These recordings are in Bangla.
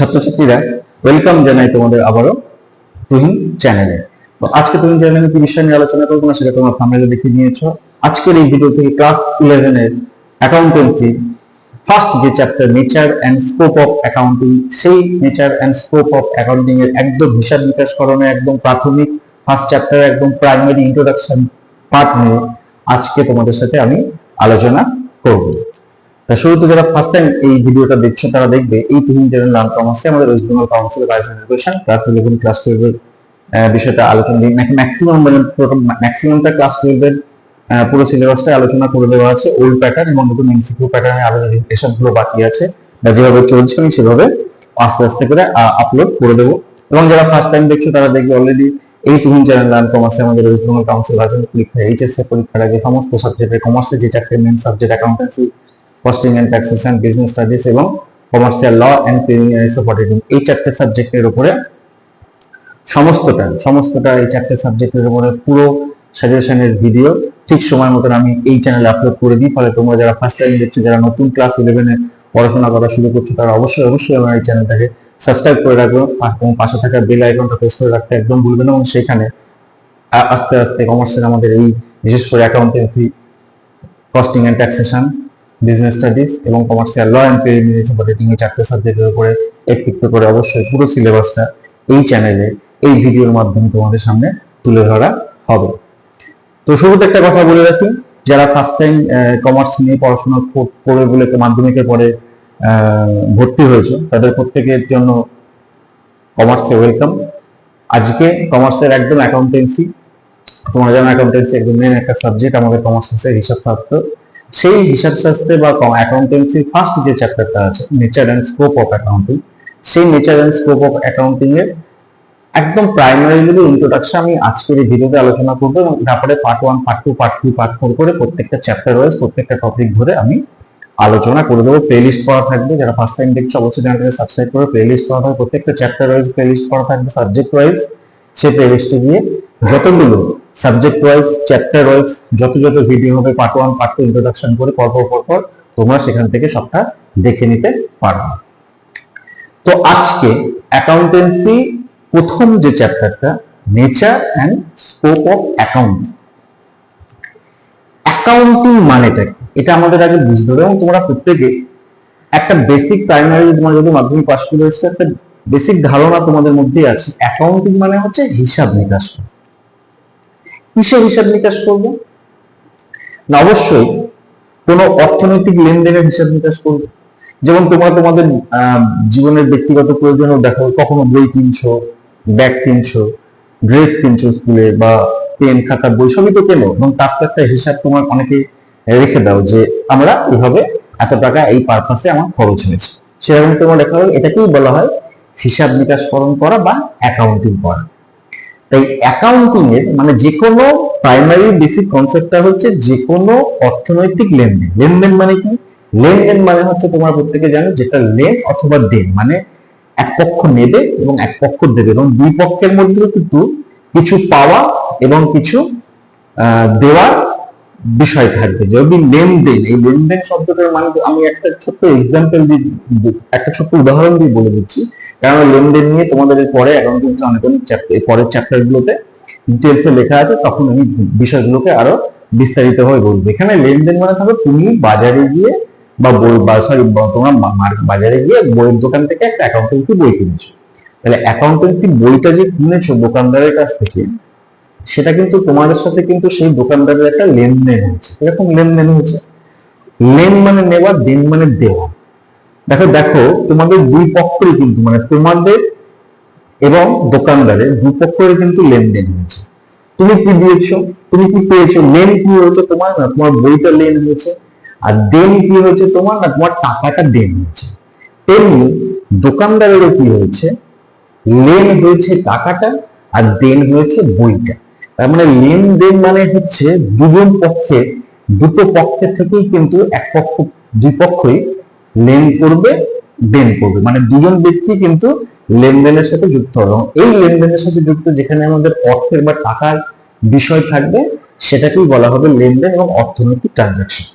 ছাত্রছাত্রীরা ওয়েলকাম জানাই তোমাদের আবারও তুহিন চ্যানেলে তো আজকে তুহিন চ্যানেলে কি বিষয় নিয়ে আলোচনা করব না, সেটা তোমরা থামলে দেখে নিয়েছো আজকের এই ভিডিও থেকে ক্লাস ইলেভেনের অ্যাকাউন্টেন্সি ফার্স্ট যে chapter nature and scope of accounting সেই nature and scope of accounting এর একদম হিসাব নিকাশ করণে একদম প্রাথমিক ফার্স্ট চ্যাপ্টার একদম প্রাইমারি ইন্ট্রোডাকশন পার্ট নিয়ে আজকে তোমাদের সাথে আমি আলোচনা করব। শুরুতে যারা ফার্স্ট টাইম এই ভিডিওটা দেখছ, তারা দেখবে এই তিন জনের নাম কমার্সে আমাদের West Bengal council of higher education class eleven class টুয়েলভের বিষয়টা আলোচনা নাকি ম্যাক্সিমাম ম্যাক্সিমামটা ক্লাস টুয়েলভের পুরো সিলেবাসটা আলোচনা করে দেওয়া আছে ওল্ড প্যাটার্ন এবং নতুন এমসিকিউ প্যাটার্নে আলোচনা এসবগুলো বাকি আছে, বা যেভাবে চলছে আমি সেভাবে আস্তে আস্তে করে আপলোড করে দেবো। এবং যারা ফার্স্ট টাইম দেখছ, তারা দেখবে অলরেডি এই তুহিন চ্যানেল লার্ন কমার্সে আমাদের ওয়েস্ট বেঙ্গল কাউন্সিল হায়ার পরীক্ষা এইচএসএ পরীক্ষার আগে সমস্ত সাবজেক্টের কমার্সের যে চারটে main subject accountancy costing and taxation business studies এবং commercial law and preliminaries of auditing এই চারটে সাবজেক্টের উপরে সমস্তটা সমস্তটা এই চারটে সাবজেক্টের উপরে পুরো সাজেশনের ভিডিও ঠিক সময় মতন আমি এই চ্যানেলে আপলোড করে দিই, ফলে তোমরা যারা ফার্স্ট টাইম দেখছ, যারা নতুন ক্লাস ইলেভেনে পড়াশোনা করা শুরু করছ, তারা অবশ্যই অবশ্যই আমার এই চ্যানেলটাকে সাবস্ক্রাইব করে রাখব এবং পাশে থাকা বেল আইকনটা প্রেস করে রাখতে একদম ভুলবে না এবং সেখানে আস্তে আস্তে কমার্সের আমাদের এই বিশেষ করে accountancy costing and taxation business studies এবং commercial law and preliminary auditing এই চারটে সাবজেক্টের উপরে একটু করে অবশ্যই পুরো সিলেবাসটা এই চ্যানেলে এই ভিডিওর মাধ্যমে তোমাদের সামনে তুলে ধরা হবে। তো শুরুতে একটা কথা বলে রাখি, যারা ফার্স্ট টাইম কমার্স নিয়ে পড়াশোনা কর- করবে বলে মাধ্যমিকের পরে ভর্তি হয়েছে, তাদের প্রত্যেকের জন্য কমার্সে ওয়েলকাম আজকে কমার্সের একদম অ্যাকাউন্টেন্সি তোমরা জানো অ্যাকাউন্টেন্সি একদম মেন একটা সাবজেক্ট আমাদের কমার্স আছে হিসাব শাস্ত্র সেই হিসাব শাস্ত্রে বা অ্যাকাউন্টেন্সির ফার্স্ট যে চ্যাপ্টারটা আছে nature and scope of accounting সেই nature and scope of accounting এর একদম প্রাইমারি লেভেল ইন্ট্রোডাকশন আমি আজকের এই ভিডিওতে আলোচনা করব এবং তারপরে part one part two part three part four করে প্রত্যেকটা চ্যাপ্টার ওয়াইজ প্রত্যেকটা টপিক ধরে আমি আলোচনা করে দেবো। প্লে লিস্ট করা থাকবে, যারা ফার্স্ট টাইম দেখছ অবশ্যই চ্যানেলটাকে সাবস্ক্রাইব করে প্লে লিস্ট করা থাকবে। প্রত্যেকটা চ্যাপ্টার ওয়াইজ প্লে লিস্ট করা থাকবে সাবজেক্ট ওয়াইজ সেই প্লে লিস্টে গিয়ে যতগুলো সাবজেক্ট ওয়াইজ চ্যাপ্টার ওয়াইজ যত যত ভিডিও হবে part one part two introduction করে পরপর পরপর তোমরা সেখান থেকে সবটা দেখে নিতে পারবে তো আজকে অ্যাকাউন্টেন্সি প্রথম যে চ্যাপ্টারটা nature and scope of account accounting মানেটা এটা আমাদের আগে বুঝতে হবে এবং তোমরা প্রত্যেকে একটা বেসিক প্রাইমারি তোমার যদি মাধ্যমিক পাস করে একটা বেসিক ধারণা তোমাদের মধ্যেই আছে। অ্যাকাউন্টিং মানে হচ্ছে হিসাব নিকাশ করা। কিসের হিসাব নিকাশ করব? না, অবশ্যই কোনো অর্থনৈতিক লেনদেনের হিসাব নিকাশ করবে। যেমন তোমরা তোমাদের জীবনের ব্যক্তিগত প্রয়োজনও দেখো কখনো বই কিনছো, ব্যাগ কিনছো, ড্রেস কিনছো স্কুলে বা পেন, খাতা, বই, সবই তো কেনো? এবং তার তো একটা হিসাব তোমার অনেকে রেখে দাও যে আমরা এইভাবে এত টাকা এই পারপাসে আমার খরচ হয়েছে। সেরকম তোমার লেখা হয় এটাকেই বলা হয় হিসাব নিকাশকরণ করা বা অ্যাকাউন্টিং করা। তাই অ্যাকাউন্টিং এর মানে যে কোনো প্রাইমারি বেসিক কনসেপ্টটা হচ্ছে যে কোনো অর্থনৈতিক লেনদেন। লেনদেন মানে কি? লেনদেন মানে হচ্ছে তোমার প্রত্যেকে জানো যেটা লেন অথবা দেন মানে এক পক্ষ নেবে এবং এক পক্ষ দেবে এবং দুই পক্ষের মধ্যে কিন্তু কিছু পাওয়া এবং কিছু দেওয়ার বিষয় থাকবে। যদি লেনদেন, এই লেনদেন শব্দটার মানে আমি একটা ছোট্ট এক্সাম্পল দিয়ে একটা ছোট্ট উদাহরণ দিয়ে বলে দিচ্ছি। কারণ লেনদেন নিয়ে তোমাদের পরে অ্যাকাউন্টিংস অনেক অনেক চ্যাপ্টার পরের চ্যাপ্টার গুলোতে ডিটেলস লেখা আছে, তখন আমি বিষয়গুলোকে আরও বিস্তারিত ভাবে বলব। এখানে লেনদেন মানে থাকবে তুমি বাজারে গিয়ে বা বই, বা সরি তোমার বাজারে গিয়ে বইয়ের দোকান থেকে একটা অ্যাকাউন্টেন্সি বই কিনেছো। তাহলে অ্যাকাউন্টেন্সি বইটা যে কিনেছো দোকানদারের কাছ থেকে, সেটা কিন্তু তোমাদের সাথে কিন্তু সেই দোকানদারের একটা লেনদেন হয়েছে। এরকম লেনদেন হয়েছে? লেন মানে নেওয়া, দেন মানে দেওয়া। দেখো দেখো, তোমাদের দুই পক্ষেরই কিন্তু মানে তোমাদের এবং দোকানদারের দুই পক্ষের কিন্তু লেনদেন হয়েছে। তুমি কি দিয়েছ? তুমি কি পেয়েছ? লেন কি হয়েছে তোমার না তোমার বইটা লেন হয়েছে? আর দেন কি হয়েছে তোমার না তোমার টাকাটা দেন হয়েছে? তেমনি দোকানদারেরও কি হয়েছে? লেন হয়েছে টাকাটা আর দেন হয়েছে বইটা। তার মানে লেনদেন মানে হচ্ছে দুজন পক্ষে দুটো পক্ষের থেকেই কিন্তু এক পক্ষ, দুই পক্ষই লেন করবে, দেন করবে। মানে দুজন ব্যক্তি কিন্তু লেনদেনের সাথে যুক্ত হবে। এই লেনদেনের সাথে যুক্ত যেখানে আমাদের অর্থের বা টাকার বিষয় থাকবে, সেটাকেই বলা হবে লেনদেন এবং অর্থনৈতিক ট্রানজাকশন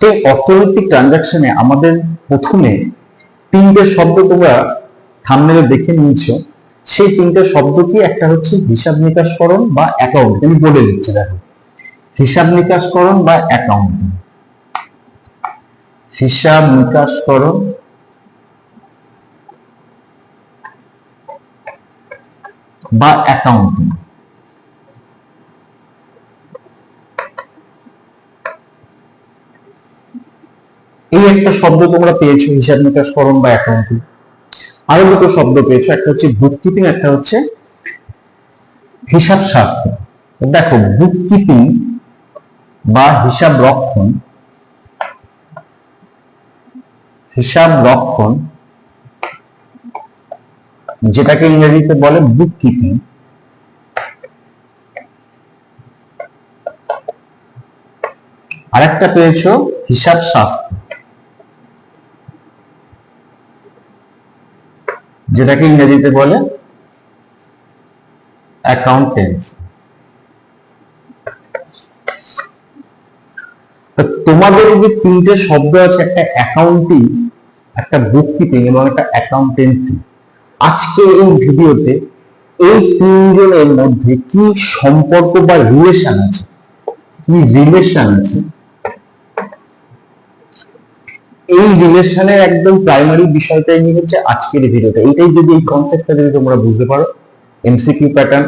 তো এই অর্থনৈতিক ট্রানজাকশনে আমাদের প্রথমে তিনটে শব্দ তোমরা থামনেলে দেখে নিয়েছো। সেই তিনটে শব্দ কি? একটা হচ্ছে হিসাব নিকাশকরণ বা অ্যাকাউন্ট আমি বলে দিচ্ছি, দেখো। হিসাব নিকাশকরণ বা অ্যাকাউন্টিং হিসাব নিকাশকরণ বা অ্যাকাউন্টিং এই একটা শব্দ তোমরা পেয়েছ, হিসাব নিকাশকরণ বা অ্যাকাউন্টিং আরও দুটো শব্দ পেয়েছ, একটা হচ্ছে বুক কিপিং একটা হচ্ছে হিসাব শাস্ত্র দেখো বুক কিপিং বা হিসাব রক্ষণ হিসাব রক্ষণ যেটাকে ইংরেজিতে বলে বুক কিপিং আরেকটা পেয়েছ হিসাব শাস্ত্র, যেটাকে ইংরেজিতে বলে অ্যাকাউন্টেন্সি তোমাদের যে তিনটে শব্দ আছে, একটা অ্যাকাউন্টিং একটা বুক কিপিং এবং একটা অ্যাকাউন্টেন্সি আজকে এই ভিডিওতে এই তিনজনের মধ্যে কি সম্পর্ক বা রিলেশন আছে? কি রিলেশন আছে? এই রিলেশনের একদম প্রাইমারি বিষয়টাই নিয়ে হচ্ছে আজকের ভিডিওটা। এটাই যদি এই কনসেপ্টটা যদি তোমরা বুঝতে পারো এমসিকিউ প্যাটার্ন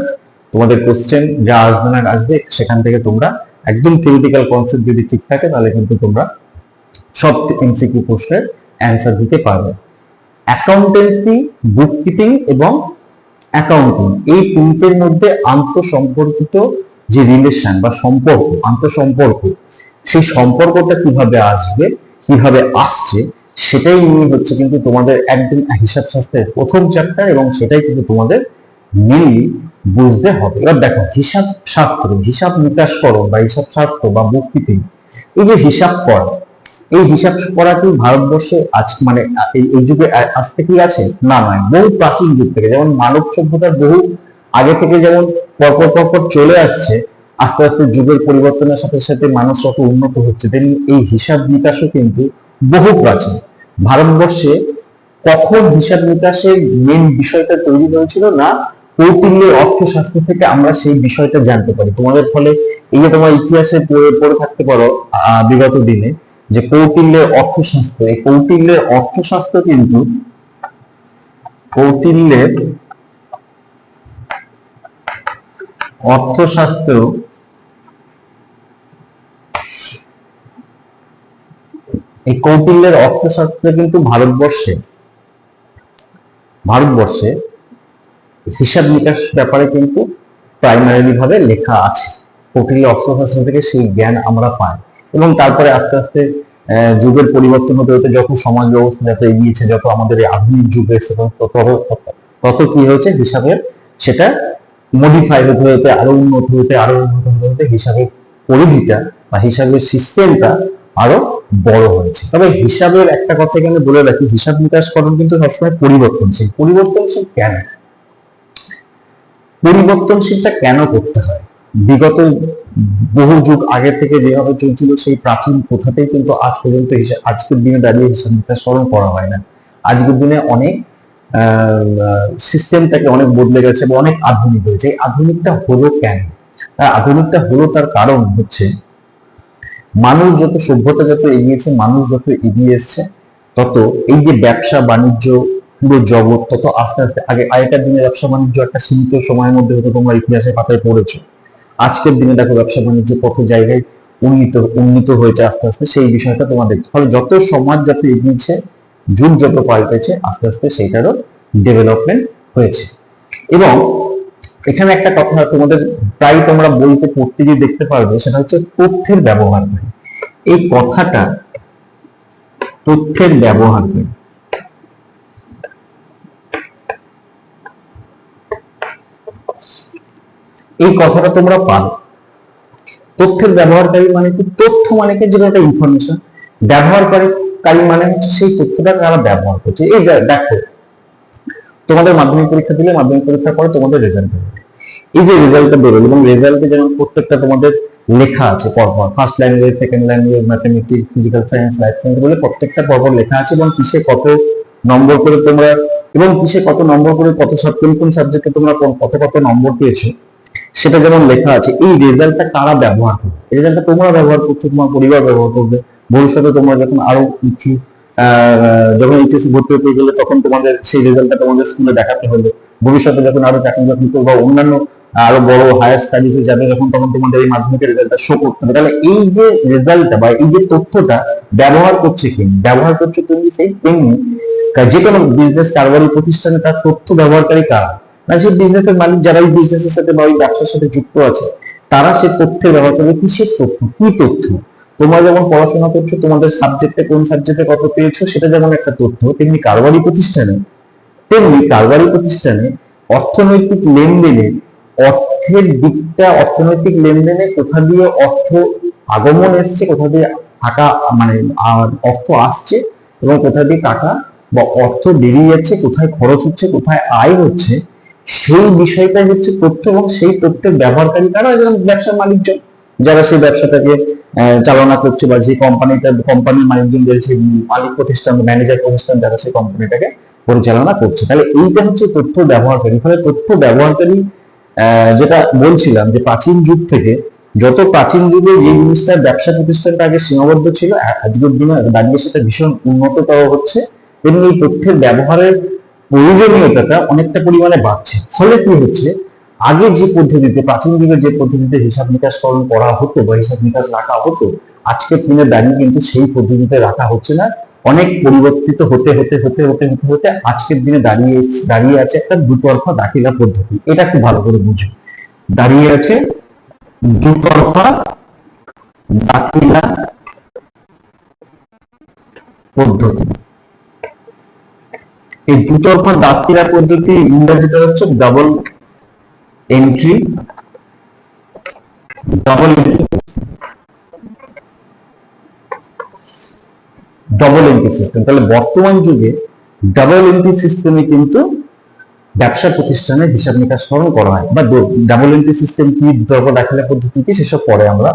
তোমাদের কোশ্চেন যা আসবে না আসবে, সেখান থেকে তোমরা একদম থিওরিটিক্যাল কনসেপ্ট যদি ঠিক থাকে, তাহলে কিন্তু তোমরা সব এমসিকিউ প্রশ্নের অ্যান্সার দিতে পারবে। অ্যাকাউন্টেন্সি বুককিপিং এবং অ্যাকাউন্টিং এই তিনটের মধ্যে আন্তঃসম্পর্কিত যে রিলেশন বা সম্পর্ক, আন্তঃসম্পর্ক, সেই সম্পর্কটা কীভাবে আসবে, কীভাবে আসছে, সেটাই নিয়ে হচ্ছে কিন্তু তোমাদের একদম হিসাব শাস্ত্রের প্রথম চ্যাপ্টার এবং সেটাই কিন্তু তোমাদের মেনলি বুঝতে হবে। এবার দেখো, হিসাব শাস্ত্র, হিসাব নিকাশকরণ বা হিসাব শাস্ত্র বা বুককিপিং এই যে হিসাব করা, এই হিসাব করা কি ভারতবর্ষে আজ মানে এই যুগে আজ থেকেই আছে? না নয় বহু প্রাচীন যুগ থেকে। যেমন মানব সভ্যতার বহু আগে থেকে যেমন পরপর পরপর চলে আসছে, আস্তে আস্তে যুগের পরিবর্তনের সাথে সাথে মানুষ যত উন্নত হচ্ছে, তেমনি এই হিসাব নিকাশও কিন্তু বহু প্রাচীন। ভারতবর্ষে কখন হিসাব নিকাশের মেন বিষয়টা তৈরি হয়েছিল না কৌটিল্যের অর্থশাস্ত্র থেকে আমরা সেই বিষয়টা জানতে পারি। তোমাদের ফলে এই যে তোমার ইতিহাসে পড়ে থাকতে পারো বিগত দিনে, যে কৌটিল্যের অর্থশাস্ত্র, এই কৌটিল্যের অর্থশাস্ত্র কিন্তু কৌটিল্যের অর্থশাস্ত্র এই কৌটিল্যের অর্থশাস্ত্র কিন্তু ভারতবর্ষে ভারতবর্ষে হিসাব নিকাশ ব্যাপারে কিন্তু প্রাইমারি ভাবে লেখা আছে। কৌটিল্য অর্থশাস্ত্র থেকে সেই জ্ঞান আমরা পাই। এবং তারপরে আস্তে আস্তে যুগের পরিবর্তন হতে হতে যত সমাজ ব্যবস্থা যত এগিয়েছে, যত আমাদের আধুনিক যুগ তত কি হয়েছে? হিসাবের সেটা মডিফাই হতে হতে, আরও উন্নত হতে, আরও উন্নত হতে হতে হিসাবের পরিধিটা বা হিসাবের সিস্টেমটা আরও বড় হয়েছে। তবে হিসাবের একটা কথা এখানে বলে রাখি, হিসাব নিকাশকরণ কিন্তু সবসময় পরিবর্তনশীল। পরিবর্তনশীল কেন? পরিবর্তনশীলটা কেন করতে হয়? বিগত বহু যুগ আগে থেকে যেভাবে চলছিল, সেই প্রাচীন প্রথাতেই কিন্তু আজ পর্যন্ত হিসাব আজকের দিনে দাঁড়িয়ে হিসাব নিকাশ স্মরণ করা হয় না। আজকের দিনে অনেক সিস্টেমটাকে অনেক বদলে গেছে বা অনেক আধুনিক হয়েছে। এই আধুনিকটা হলো কেন? আধুনিকটা হলো তার কারণ হচ্ছে, মানুষ যত সভ্যতা যত এগিয়েছে, মানুষ যত এগিয়ে এসছে, তত এই যে ব্যবসা, বাণিজ্য পুরো জগৎ তত আস্তে আস্তে, আগে আগেকার দিনে ব্যবসা বাণিজ্য একটা সীমিত সময়ের মধ্যে হতো তোমরা ইতিহাসের পাতায় পড়েছো। আজকের দিনে দেখো ব্যবসা বাণিজ্য কত জায়গায় উন্নীত উন্নীত হয়েছে আস্তে আস্তে, সেই বিষয়টা তোমাদের। ফলে যত সমাজ যত এগিয়েছে, যুগ যত পাল্টেছে, আস্তে আস্তে সেইটারও ডেভেলপমেন্ট হয়েছে। এবং এখানে একটা কথা তোমাদের প্রায় তোমরা বইতে, পড়তে গিয়ে দেখতে পারবে, সেটা হচ্ছে তথ্যের ব্যবহার এই কথাটা তথ্যের ব্যবহার করে এই কথাটা তোমরা পাবে। তথ্যের ব্যবহারকারী মানে কি? তথ্য মানে কি? যেটা একটা ইনফরমেশন ব্যবহারকারী মানে হচ্ছে সেই তথ্যটা তারা ব্যবহার করছে। এই দেখো, তোমাদের মাধ্যমিক পরীক্ষা দিলে মাধ্যমিক পরীক্ষার পরে তোমাদের রেজাল্ট বেরোবে। এই যে রেজাল্টটা বেরোলো, এবং রেজাল্টে যেমন প্রত্যেকটা তোমাদের লেখা আছে পরপর first language second language mathematics physical science life science বলে প্রত্যেকটা পরপর লেখা আছে, এবং কিসে কত নম্বর করে তোমরা, এবং কিসে কত নম্বর করে কত কোন কোন সাবজেক্টে তোমরা কত কত নম্বর পেয়েছ। সেটা যেমন লেখা আছে, এই রেজাল্টটা কারা ব্যবহার করবে? রেজাল্টটা তোমরা ব্যবহার করছ, তোমার পরিবার ব্যবহার করবে। ভবিষ্যতে তোমরা যখন আরও উঁচু যখন এইচএসসি ভর্তি হতে গেলে তখন তোমাদের সেই রেজাল্টটা তোমাদের স্কুলে দেখাতে হবে। ভবিষ্যতে যখন আরও চাকরি বাকরি করব বা অন্যান্য আরও বড় হায়ার স্টাডিজে যাবে, যখন তখন তোমাদের এই মাধ্যমিকের রেজাল্টটা শো করতে হবে। তাহলে এই যে রেজাল্টটা বা এই যে তথ্যটা ব্যবহার করছে কি? ব্যবহার করছ তুমি সেই তেমনি যে কোনো বিজনেস কারবারি প্রতিষ্ঠানে তার তথ্য ব্যবহারকারী কারা? সেই বিজনেসের মালিক, যারা ওই বিজনেসের সাথে বা ওই ব্যবসার সাথে যুক্ত আছে, তারা সে তথ্যের ব্যবহার করবে। কিসের তথ্য? কি তথ্য? তোমরা যেমন পড়াশোনা করছ, তোমাদের সাবজেক্টে কোন সাবজেক্টে কত পেয়েছ, সেটা যেমন একটা তথ্য, তেমনি কারবারি প্রতিষ্ঠানে, তেমনি কারবারি প্রতিষ্ঠানে অর্থনৈতিক লেনদেনে, অর্থের দিকটা, অর্থনৈতিক লেনদেনে কোথা দিয়ে অর্থ আগমন এসছে, কোথা দিয়ে টাকা মানে অর্থ আসছে এবং কোথা দিয়ে টাকা বা অর্থ বেরিয়ে যাচ্ছে, কোথায় খরচ হচ্ছে, কোথায় আয় হচ্ছে সেই বিষয়টাই হচ্ছে তথ্য এবং সেই তথ্যের ব্যবহারকারী কারা? যেমন ব্যবসার মালিকজন, যারা সেই ব্যবসাটাকে চালনা করছে বা যে কোম্পানিটা, কোম্পানির মালিকজনদের সেই মালিক প্রতিষ্ঠান ম্যানেজার প্রতিষ্ঠান, যারা সেই কোম্পানিটাকে পরিচালনা করছে। তাহলে এইটা হচ্ছে তথ্য ব্যবহারকারী। ফলে তথ্য ব্যবহারকারী যেটা বলছিলাম যে প্রাচীন যুগ থেকে যত প্রাচীন যুগে যে জিনিসটা ব্যবসা প্রতিষ্ঠানটা আগে সীমাবদ্ধ ছিল আজকের দিনে দাঁড়িয়ে সেটা ভীষণ উন্নততর হচ্ছে। এই তথ্যের ব্যবহারের প্রয়োজনীয়তাটা অনেকটা পরিমাণে বাড়ছে। ফলে কি হচ্ছে? আগে যে পদ্ধতিতে, প্রাচীন যুগের যে পদ্ধতিতে হিসাব নিকাশকরণ করা হতো বা হিসাব নিকাশ রাখা হতো, আজকের দিনে দাঁড়িয়ে কিন্তু সেই পদ্ধতিতে রাখা হচ্ছে না। অনেক পরিবর্তিত হতে হতে হতে হতে হতে হতে আজকের দিনে দাঁড়িয়ে দাঁড়িয়ে আছে একটা দুতরফা দাখিলা পদ্ধতি। এটা খুব ভালো করে বুঝো। দাঁড়িয়ে আছে দুতরফা দাখিলা পদ্ধতি। এই দুতরফা দাখিলা পদ্ধতি ইংরেজিটা হচ্ছে double entry double double entry system তাহলে বর্তমান যুগে ডাবল এন্ট্রি সিস্টেমে কিন্তু ব্যবসা প্রতিষ্ঠানের হিসাব নিকাশকরণ করা হয়। বা ডাবল এন্ট্রি সিস্টেম কি বিতর্ক দাখিলা পদ্ধতি কি, সেসব পরে আমরা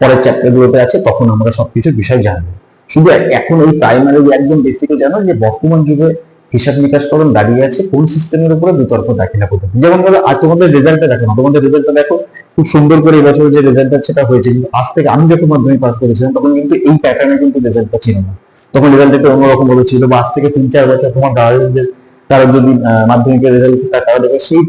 পরের চ্যাপ্টার গুলোতে আছে, তখন আমরা সবকিছু বিষয় জানব। শুধু এখন এই প্রাইমারি একদম বেসিকে জানো যে বর্তমান যুগে হিসাব নিকাশ নিকাশকরণ দাঁড়িয়ে আছে, কোন সিস্টেমের উপরে বিতর্ক দাখিলা পদ্ধতি যেমন ধরো আর তোমাদের রেজাল্টটা দেখো না তোমাদের রেজাল্টটা দেখো, খুব সুন্দর করে এবছর যে রেজাল্টটা সেটা হয়েছে, কিন্তু আজ থেকে আমি যখন মাধ্যমিক পাস করেছিলাম, তখন কিন্তু এই প্যাটার্নে কিন্তু রেজাল্টটা ছিল না। তখন রেজাল্ট একটু অন্যরকম ভাবে ছিল, বা আজ থেকে তিন, চার বছর তোমার গার্জেনদের তারা যদি মাধ্যমিকের রেজাল্ট তারা দেখে সেই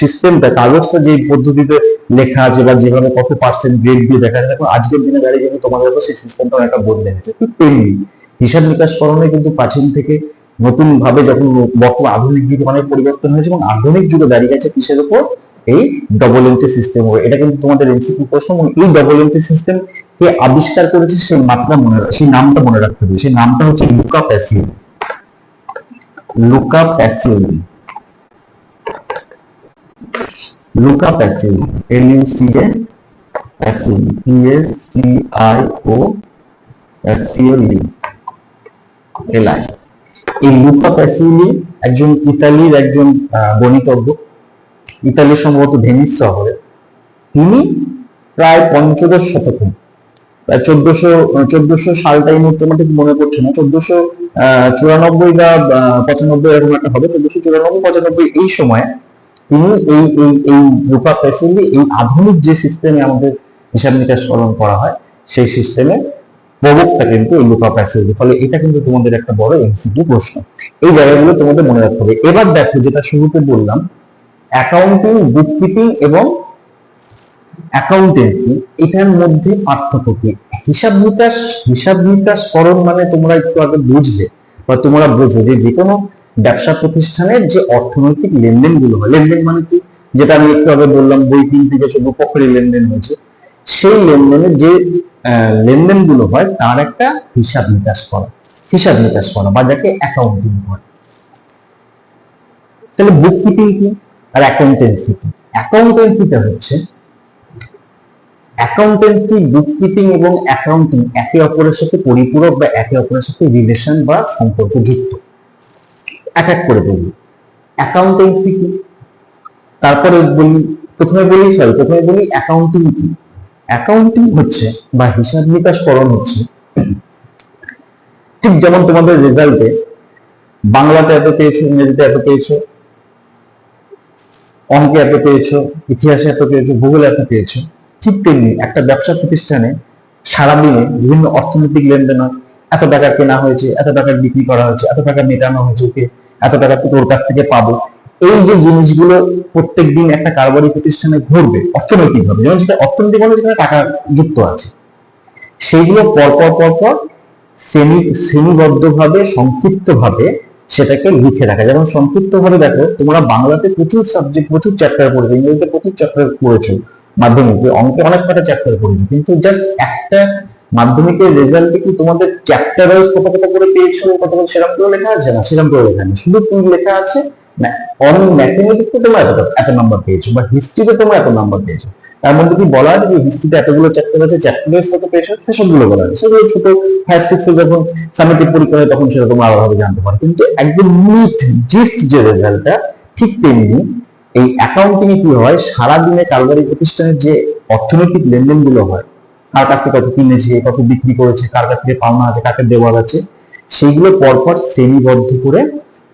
সিস্টেমটা কাগজটা যে পদ্ধতিতে লেখা আছে, বা যেভাবে কত পার্সেন্ট গ্রেড দিয়ে দেখা যায়, দেখো, আজকের দিনে দাঁড়িয়ে কিন্তু তোমাদের সেই সিস্টেমটা অনেকটা বদলে গেছে। ঠিক তেমনি। হিসাব নিকাশ করণে কিন্তু প্রাচীন থেকে নতুন ভাবে যখন বর্তমান আধুনিক যুগে অনেক পরিবর্তন হয়েছে এবং আধুনিক যুগে দাঁড়িয়ে গেছে কিসের উপর? এই ডবল এন্ট্রি সিস্টেম এটা কিন্তু তোমাদের এমসিকিউ প্রশ্ন এবং এই ডবল এন্ট্রি সিস্টেম কে আবিষ্কার করেছে সেই নামটা মনে সেই নামটা মনে রাখতে হবে। সেই নামটা হচ্ছে Luca Pacio Luca Pacioli Luca Pacioli L U C A Pacioli P S C I O Pacioli L I এই লুকা প্যাসিওলি একজন ইতালির একজন গণিতজ্ঞ ইতালির সম্ভবত ভেনিস শহরে। তিনি প্রায় পঞ্চদশ শতকে, প্রায় চোদ্দশো চোদ্দশো সালটা এই মুহূর্তে আমার ঠিক মনে পড়ছে না, চোদ্দশো চুরানব্বই বা পঁচানব্বই এরকম একটা হবে, চোদ্দশো চুরানব্বই, পঁচানব্বই এই সময় তিনি এই এই এই রূপা প্যাসিলি এই আধুনিক যে সিস্টেমে আমাদের হিসাব নিকাশ নিকাশকরণ করা হয়, সেই সিস্টেমে প্রবক্তা কিন্তু এই লুকা প্যাসিলি ফলে এটা কিন্তু তোমাদের একটা বড় এমসিকিউ প্রশ্ন। এই জায়গাগুলো তোমাদের মনে রাখতে হবে। এবার দেখো, যেটা শুরুতে বললাম অ্যাকাউন্টিং বুককিপিং এবং অ্যাকাউন্টেন্সি এটার মধ্যে পার্থক্য কি? হিসাব নিকাশ হিসাব নিকাশ করণ মানে তোমরা একটু আগে বুঝলে বা তোমরা বোঝো যে যে কোনো ব্যবসা প্রতিষ্ঠানের যে অর্থনৈতিক লেনদেনগুলো হয়। লেনদেন মানে কি? যেটা আমি একটু আগে বললাম, বই কিনতে গেছে দুপক্ষের লেনদেন হয়েছে সেই লেনদেনের যে লেনদেনগুলো হয়, তার একটা হিসাব নিকাশ করা। হিসাব নিকাশ করা বা যাকে অ্যাকাউন্টিং করা তাহলে বুক কিপিং কি আর অ্যাকাউন্টেন্সি কি? অ্যাকাউন্টেন্সিটা হচ্ছে অ্যাকাউন্টেন্সি বুককিপিং এবং অ্যাকাউন্টিং একে অপরের সাথে পরিপূরক বা একে অপরের সাথে রিলেশন বা সম্পর্ক যুক্ত। এক এক করে বলি। অ্যাকাউন্টেন্সি কি? তারপরে বলি, প্রথমে বলি সরি প্রথমে বলি অ্যাকাউন্টিং কি? অ্যাকাউন্টিং হচ্ছে বা হিসাব নিকাশ করণ হচ্ছে, ঠিক যেমন তোমাদের রেজাল্টে বাংলাতে এত পেয়েছ, ইংরেজিতে এত পেয়েছ, অঙ্কে এত পেয়েছ, ইতিহাসে এত পেয়েছ, ভূগোলে এত পেয়েছ, ঠিক তেমনি একটা ব্যবসা প্রতিষ্ঠানে সারাদিনে বিভিন্ন অর্থনৈতিক লেনদেন হয়। এত টাকা কেনা হয়েছে, এত টাকা বিক্রি করা হয়েছে, এত টাকা মেটানো হয়েছে এত টাকা তোর কাছ থেকে পাবো। এই যে জিনিসগুলো প্রত্যেক দিন একটা কারবারি প্রতিষ্ঠানে ঘটবে, অর্থনৈতিকভাবে, যেমন সেটা অর্থনৈতিক ভাবে যেখানে টাকা যুক্ত আছে, সেইগুলো পরপর পরপর শ্রেণি, শ্রেণীবদ্ধভাবে, সংক্ষিপ্তভাবে সেটাকে লিখে রাখা। যেমন সংক্ষিপ্তভাবে দেখো, তোমরা বাংলাতে প্রচুর সাবজেক্ট প্রচুর চ্যাপ্টার পড়েছো ইংরেজিতে প্রচুর চ্যাপ্টার পড়েছো, মাধ্যমিকে অঙ্কে অনেক কটা চ্যাপ্টার পড়েছো, কিন্তু জাস্ট একটা মাধ্যমিকের রেজাল্টে কি তোমাদের চ্যাপ্টার ওয়াইজ কত কত করে পেয়েছ কত কত সেরকম করে লেখা আছে না? সেরকম করে লেখা নেই। শুধু কি লেখা আছে অন ম্যাথমেটিক্সে তোমরা এত এত নাম্বার পেয়েছ, বা হিস্ট্রিতে এত নাম্বার পেয়েছ। তার মধ্যে কি বলা আছে যে হিস্ট্রিতে এতগুলো চ্যাপ্টার আছে কত পেয়েছ? সেসবগুলো বলা আছে। সেগুলো ছোট ফাইভ সিক্স যখন সামেটিভ পরীক্ষা হয়, তখন সেটা আলাদাভাবে জানতে পারো। কিন্তু একদম জিস্ট যে রেজাল্টটা ঠিক তেমনি এই অ্যাকাউন্টিং কি হয়, সারাদিনে প্রতিষ্ঠানের যে অর্থনৈতিক লেনদেনগুলো হয়, কার কাছ থেকে কত কিনেছে, কত বিক্রি করেছে, কার কাছ থেকে পাওনা আছে, কাকে দেওয়ার আছে, সেইগুলো পরপর শ্রেণীবদ্ধ করে,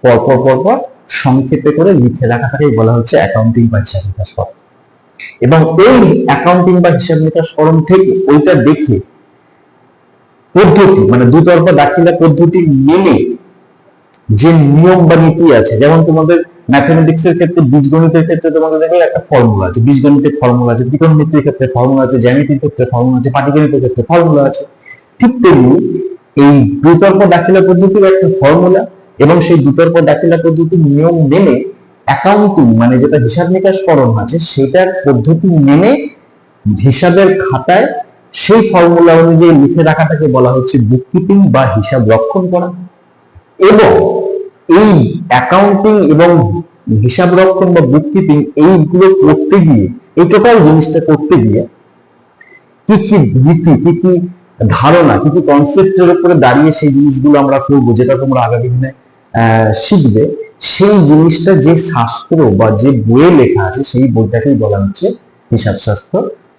পরপর পরপর সংক্ষেপে করে লিখে রাখাটাকেই বলা হচ্ছে অ্যাকাউন্টিং বা হিসাব নিকাশ করা। এবং এই অ্যাকাউন্টিং বা হিসাব নিকাশ করণ থেকে ওইটা দেখে পদ্ধতি মানে দুতরফা দাখিলা পদ্ধতি মেনে যে নিয়ম বা নীতি আছে, যেমন তোমাদের ম্যাথমেটিক্স এর ক্ষেত্রে, বীজগণিতের ক্ষেত্রে তোমাদের দেখলে একটা ফর্মুলা আছে, বীজগণিতের ফর্মুলা আছে, ত্রিকোণমিতির ক্ষেত্রে ফর্মুলা আছে, জ্যামিতির ক্ষেত্রে ফর্মুলা আছে, পাটিগণিতের ক্ষেত্রে ফর্মুলা আছে। ঠিক তেমনি এই দুতর্ক দাখিলা পদ্ধতির একটা ফর্মুলা এবং সেই বিতর্ক দাখিলা পদ্ধতির নিয়ম মেনে অ্যাকাউন্টিং মানে যেটা হিসাব নিকাশ করণ আছে, সেটার পদ্ধতি মেনে হিসাবের খাতায় সেই ফর্মুলা অনুযায়ী লিখে রাখাটাকে বলা হচ্ছে বুককিপিং বা হিসাব রক্ষণ করা। এবং এই অ্যাকাউন্টিং এবং হিসাব রক্ষণ বা বুককিপিং এইগুলো করতে গিয়ে, এই টোটাল জিনিসটা করতে গিয়ে কি কি নীতি, কি কি ধারণা, কি কি কনসেপ্টের উপরে দাঁড়িয়ে সেই জিনিসগুলো আমরা করব, যেটা তোমরা আগামী দিনে শিখবে, সেই জিনিসটা যে শাস্ত্র বা যে বইয়ে লেখা আছে, সেই বইটাকেই বলা হচ্ছে হিসাব শাস্ত্র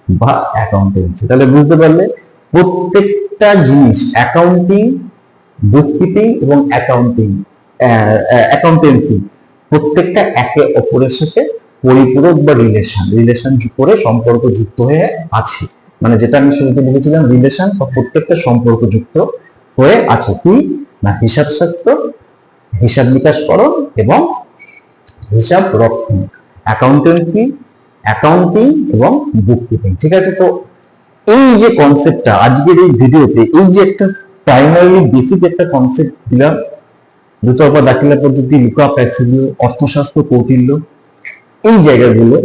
বা অ্যাকাউন্টেন্সি তাহলে বুঝতে পারলে প্রত্যেকটা জিনিস অ্যাকাউন্টিং বুককিপিং এবং অ্যাকাউন্টিং অ্যাকাউন্টেন্সি প্রত্যেকটা একে অপরের সাথে পরিপূরক বা রিলেশন রিলেশন করে সম্পর্ক যুক্ত হয়ে আছে। মানে যেটা আমি শুরুতে বলেছিলাম রিলেশন বা প্রত্যেকটা সম্পর্ক যুক্ত হয়ে আছে। কি? না হিসাব শাস্ত্র হিসাব নিকাশ করণ এবং হিসাব রক্ষণ অ্যাকাউন্টেন্সি অ্যাকাউন্টিং এবং বুককিপিং ঠিক আছে? তো এই যে কনসেপ্টটা আজকের এই ভিডিওতে, এই যে একটা প্রাইমারিলি বেসিক একটা কনসেপ্ট দিলাম দুতরফা দাখিলা পদ্ধতি, লুকা প্যাসিলিও অর্থশাস্ত্র কৌটিল্য, এই জায়গাগুলো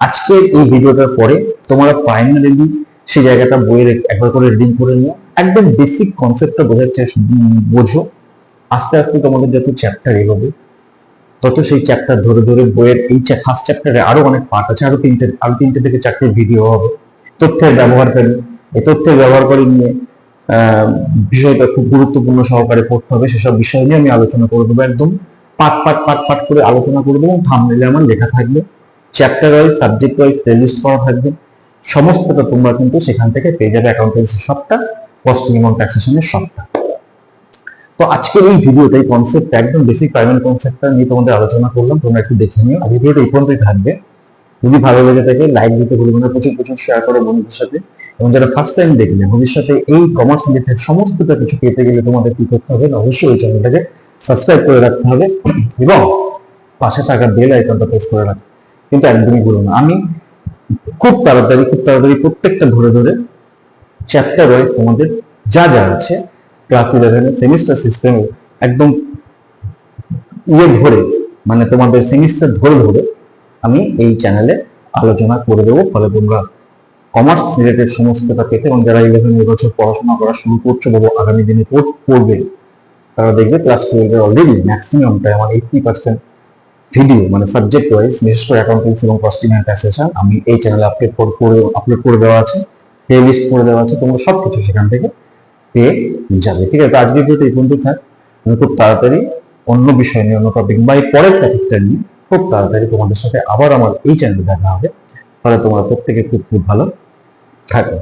আজকের এই ভিডিওটার পরে তোমরা প্রাইমারিলি সেই জায়গাটা বইয়ের একবার করে রিডিং করে নিও। একদম বেসিক কনসেপ্টটা বোঝার চেষ্টা বোঝো। আস্তে আস্তে তোমাদের যত চ্যাপ্টার এগোবে, তত সেই চ্যাপ্টার ধরে ধরে বইয়ের এই ফার্স্ট চ্যাপ্টারে আরও অনেক পার্ট আছে, আরও তিনটে আরও তিনটে থেকে চারটে ভিডিও হবে। তথ্যের ব্যবহারকারী এই তথ্যের ব্যবহারকারী নিয়ে বিষয়টা খুব গুরুত্বপূর্ণ সহকারে পড়তে হবে, সেসব বিষয় নিয়ে আমি আলোচনা করে দেবো একদম। পাট পাট পাট পাট করে আলোচনা করে দেবো থামনেলে আমার লেখা থাকবে। Chapter wise subject wise playlist করা থাকবে। সমস্তটা তোমরা কিন্তু সেখান থেকে পেয়ে যাবে অ্যাকাউন্টেন্সি সবটা কস্টিং এবং ট্যাক্সেশনের সবটা। তো আজকের এই ভিডিওতে এই কনসেপ্ট একদম বেসিক প্রাইমারি কনসেপ্টটা নিয়ে তোমাদের আলোচনা করলাম। তোমরা একটু দেখে নিও। আর ভিডিওটা এই পর্যন্তই থাকবে। যদি ভালো লেগে থাকে লাইক দিতে ভুলবে না, প্রচুর প্রচুর শেয়ার করো বন্ধুদের সাথে। এবং যারা ফার্স্ট টাইম দেখলে, ভবিষ্যতে এই কমার্স রিলেটেড সমস্তটা কিছু পেতে গেলে তোমাদের কি করতে হবে, অবশ্যই ওই চ্যানেলটাকে সাবস্ক্রাইব করে রাখতে হবে। এবং পাশে থাকা বেল আইকনটা প্রেস করে রাখতে কিন্তু একদমই ভুলো না। আমি খুব তাড়াতাড়ি খুব তাড়াতাড়ি প্রত্যেকটা ধরে ধরে চ্যাপ্টার ওয়াইজ তোমাদের যা যা আছে ক্লাস ইলেভেনের সেমিস্টার সিস্টেমে একদম ইয়ে ধরে মানে তোমাদের সেমিস্টার ধরে ধরে আমি এই চ্যানেলে আলোচনা করে দেবো। ফলে তোমরা কমার্স রিলেটেড সমস্তটা পেতে এবং যারা ইলেভেন বছর পড়াশোনা করা শুরু করছ বা আগামী দিনে পড়বে। তারা দেখবে ক্লাস টুয়েলভের অলরেডি ম্যাক্সিমামটাই আমার এইটটি পার্সেন্ট ভিডিও মানে সাবজেক্ট ওয়াইজ বিশেষ করে অ্যাকাউন্টেন্সি এবং কস্টিং অ্যান্ড ট্যাক্সেশন আমি এই চ্যানেলে আপলোড করে আপলোড করে দেওয়া আছে প্লে লিস্ট করে দেওয়া আছে, তোমরা সব কিছু সেখান থেকে পেয়ে যাবে। ঠিক আছে আজকে ভিডিওটা এই পর্যন্ত থাক। আমি খুব তাড়াতাড়ি অন্য বিষয় নিয়ে, অন্য টপিক বা এই পরের টপিকটা নিয়ে খুব তাড়াতাড়ি তোমাদের সাথে আবার আমার এই চ্যানেলে দেখা হবে। তাহলে তোমরা প্রত্যেকে খুব খুব ভালো থাকো।